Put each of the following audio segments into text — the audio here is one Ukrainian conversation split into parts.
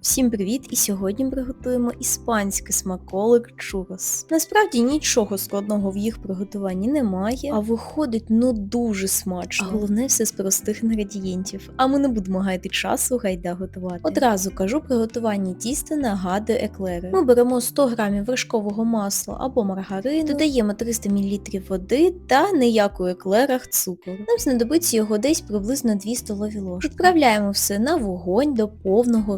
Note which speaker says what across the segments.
Speaker 1: Всім привіт! І сьогодні приготуємо іспанський смаколик чурос. Насправді нічого складного в їх приготуванні немає, а виходить ну дуже смачно. А головне все з простих інгредієнтів. А ми не будемо гаяти часу, гайда готувати. Одразу кажу, приготування тіста нагадує еклери. Ми беремо 100 г вершкового масла або маргарину, додаємо 300 мл води та ніяк еклерах цукру. Нам знадобиться його десь приблизно 2 столові ложки. Відправляємо все на вогонь до повного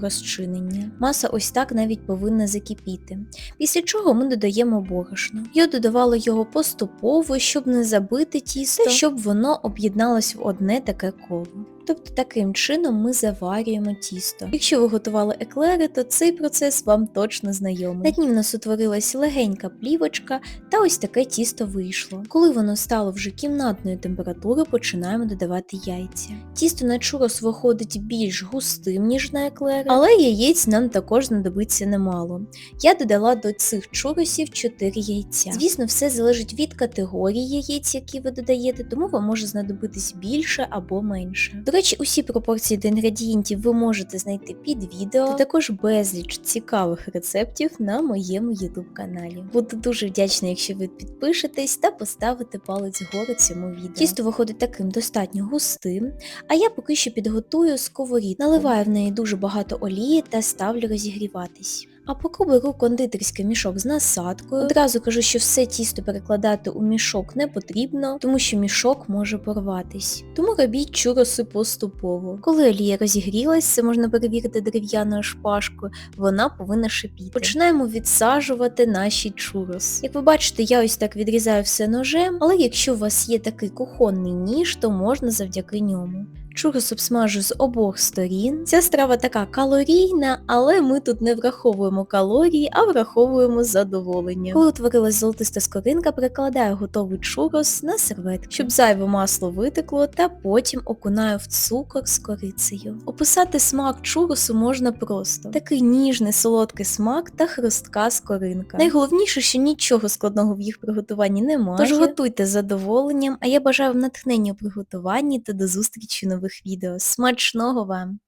Speaker 1: розчинення. Маса ось так навіть повинна закипіти. Після чого ми додаємо борошно. Я додавала його поступово, щоб не забити тісто, щоб воно об'єдналось в одне таке коло. Тобто таким чином ми заварюємо тісто. Якщо ви готували еклери, то цей процес вам точно знайомий. На дні в нас утворилась легенька плівочка, та ось таке тісто вийшло. Коли воно стало вже кімнатної температури, починаємо додавати яйця. Тісто на чурос виходить більш густим, ніж на еклери, але яєць нам також знадобиться немало. Я додала до цих чуросів 4 яйця. Звісно, все залежить від категорії яєць, які ви додаєте, тому вам може знадобитись більше або менше. До речі, усі пропорції до інгредієнтів ви можете знайти під відео, та також безліч цікавих рецептів на моєму YouTube каналі. Буду дуже вдячна, якщо ви підпишетесь та поставите палець вгору цьому відео. Тісто виходить таким достатньо густим, а я поки що підготую сковорідку. Наливаю в неї дуже багато олії та ставлю розігріватись. А поки кондитерський мішок з насадкою, одразу кажу, що все тісто перекладати у мішок не потрібно, тому що мішок може порватись. Тому робіть чуроси поступово. Коли олія розігрілась, це можна перевірити дерев'яною шпажкою, вона повинна шипіти. Починаємо відсаджувати наші чурос. Як ви бачите, я ось так відрізаю все ножем, але якщо у вас є такий кухонний ніж, то можна завдяки ньому. Чурос обсмажу з обох сторін. Ця страва така калорійна, але ми тут не враховуємо калорії, а враховуємо задоволення. Коли утворилась золотиста скоринка, перекладаю готовий чурос на серветку, щоб зайве масло витекло, та потім окунаю в цукор з корицею. Описати смак чуросу можна просто. Такий ніжний солодкий смак та хрустка скоринка. Найголовніше, що нічого складного в їх приготуванні немає. Тож готуйте з задоволенням, а я бажаю вам натхнення у приготуванні та до зустрічі в нових відео. Смачного вам!